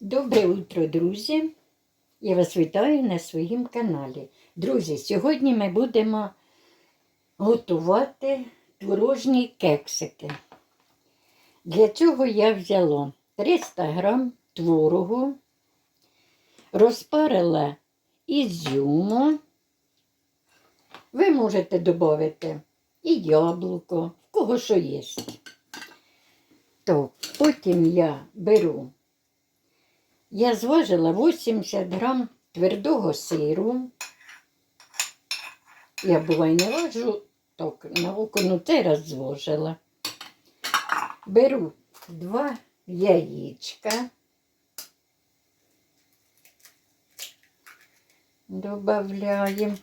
Добре утро, друзі! Я вас вітаю на своїм каналі. Друзі, сьогодні ми будемо готувати творожні кексики. Для цього я взяла 300 грам творогу, розпарила ізюму. Ви можете додати і яблуко, в кого що є. То потім я беру я зважила 80 грам твердого сиру. Я буває не важу, так на око, ну раз зважила. Беру два яєчка. Добавляємо.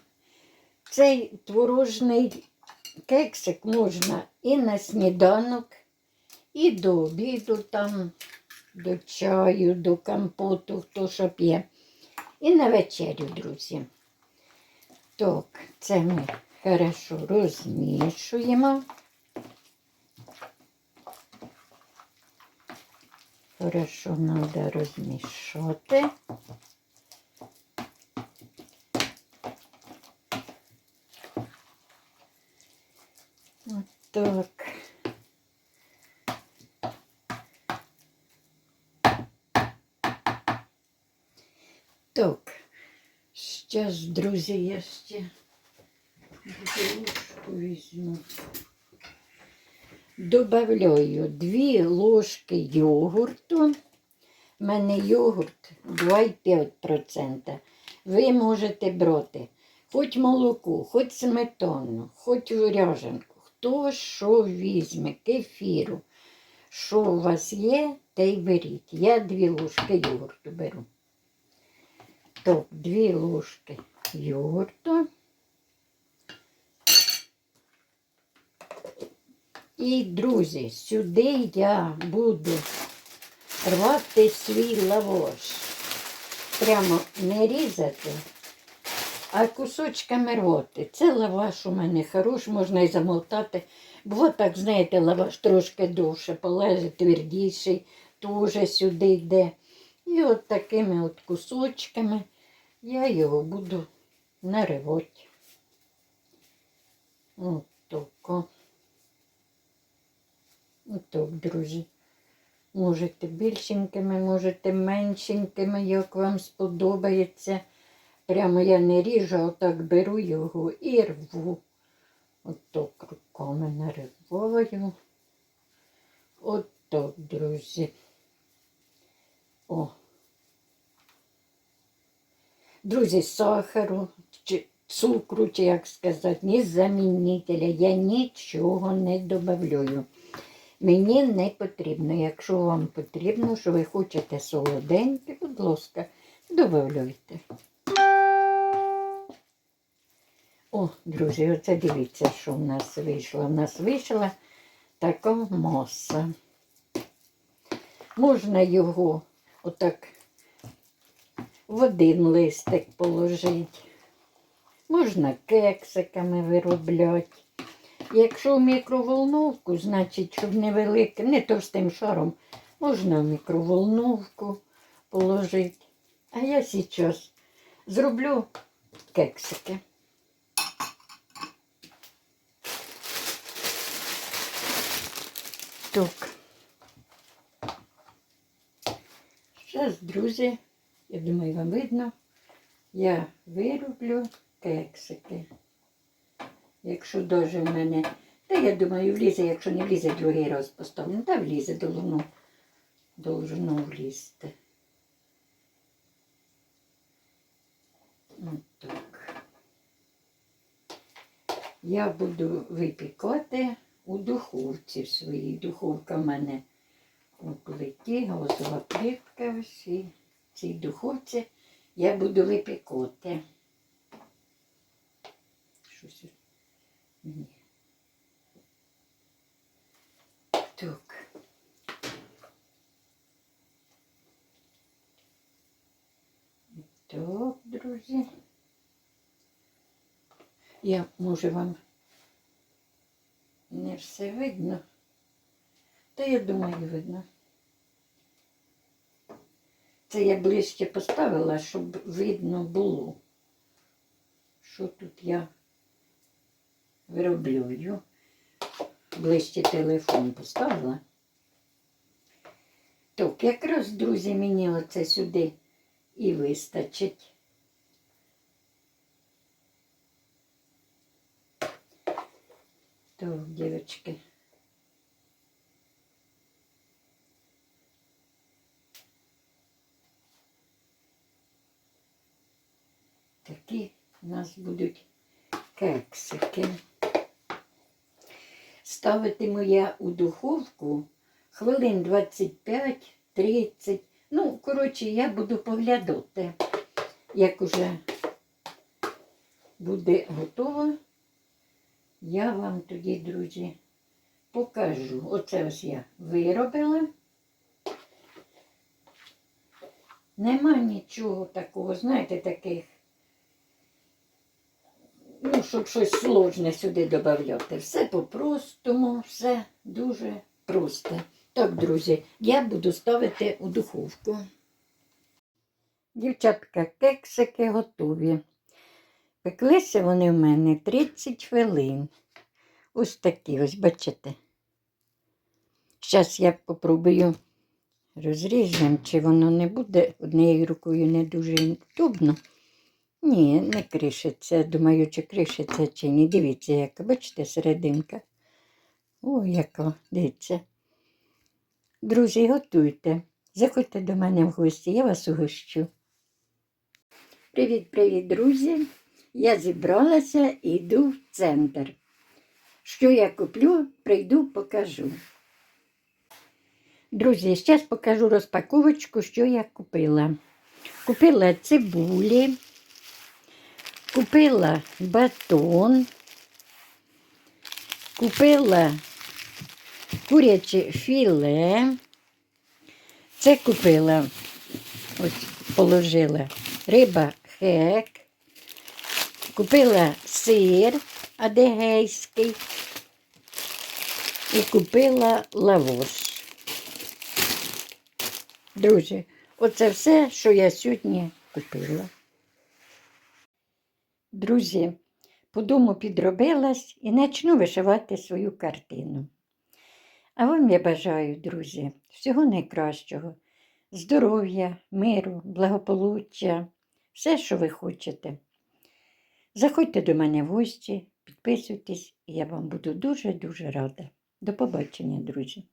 Цей творожний кексик можна і на сніданок, і до обіду там до чаю, до компоту, хто що п'є. І на вечерю, друзі. Так, це ми хорошо розмішуємо. Хорошо треба розмішати. От так. Зараз, друзі, я ще ложку візьму. Добавляю 2 ложки йогурту. У мене йогурт 2,5%. Ви можете брати хоч молоко, хоч сметану, хоч ряженку, хто що візьме, кефіру. Що у вас є, те й беріть. Я 2 ложки йогурту беру. Так, дві ложки йогурту. І, друзі, сюди я буду рвати свій лаваш. Прямо не різати, а кусочками рвати. Це лаваш у мене хороший, можна і замотати. Бо так, знаєте, лаваш трошки довше полежить, твердіший, теж сюди йде. І от такими от кусочками я його буду наривати. От. Отак, друзі. Можете більшенькими, можете меншенькими, як вам сподобається. Прямо я не ріжу, а отак беру його і рву. Отак руками нариваю. Отак, друзі. О. Друзі, сахару, чи цукру, чи як сказати, ні замінителя. Я нічого не додаю. Мені не потрібно. Якщо вам потрібно, що ви хочете солоденьке, будь ласка, додавайте. О, друзі, оце дивіться, що в нас вийшло. У нас вийшла така маса. Можна його отак в один листик положити. Можна кексиками виробляти. Якщо в мікроволновку, значить, щоб не велике, не товстим шаром, можна в мікроволновку положити. А я зараз зроблю кексики. Так. Зараз, друзі, я думаю, вам видно, я вироблю кексики. Якщо дуже в мене, та я думаю, влізе, якщо не влізе, другий раз поставлю. Та влізе должно, должно влізти. От так. Я буду випікати у духовці в своїй. Духовка в мене у плиті, газова плитка всі. В цій духовці я буду випікати. Щось ні. Так. Так, друзі. Я, може, вам не все видно. Та я думаю, видно. Це я ближче поставила, щоб видно було, що тут я вироблюю. Ближче телефон поставила. Так, якраз, друзі, мені оце сюди і вистачить. Так, дівчатки. Такі у нас будуть кексики. Ставитиму я у духовку хвилин 25-30. Ну, коротше, я буду поглядати, як уже буде готово. Я вам тоді, друзі, покажу. Оце ось я виробила. Нема нічого такого, знаєте, таких, щоб щось сложне сюди додати. Все по-простому, все дуже просто. Так, друзі, я буду ставити у духовку. Дівчатка, кексики готові. Пеклися вони в мене 30 хвилин. Ось такі, ось бачите. Зараз я попробую розріжемо, чи воно не буде однією рукою не дуже удобно. Ні, не кришиться. Думаю, чи кришиться, чи ні. Дивіться, яка, бачите, серединка. О, яка, дивіться. Друзі, готуйте. Заходьте до мене в гості, я вас угощу. Привіт-привіт, друзі! Я зібралася і йду в центр. Що я куплю, прийду, покажу. Друзі, зараз покажу розпаковочку, що я купила. Купила цибулі, купила батон, купила куряче філе. Це купила, ось положила риба хек, купила сир адегейський і купила лавош. Друзі, оце все, що я сьогодні купила. Друзі, по дому підробилась і почну вишивати свою картину. А вам я бажаю, друзі, всього найкращого, здоров'я, миру, благополуччя, все, що ви хочете. Заходьте до мене в гості, підписуйтесь, і я вам буду дуже-дуже рада. До побачення, друзі!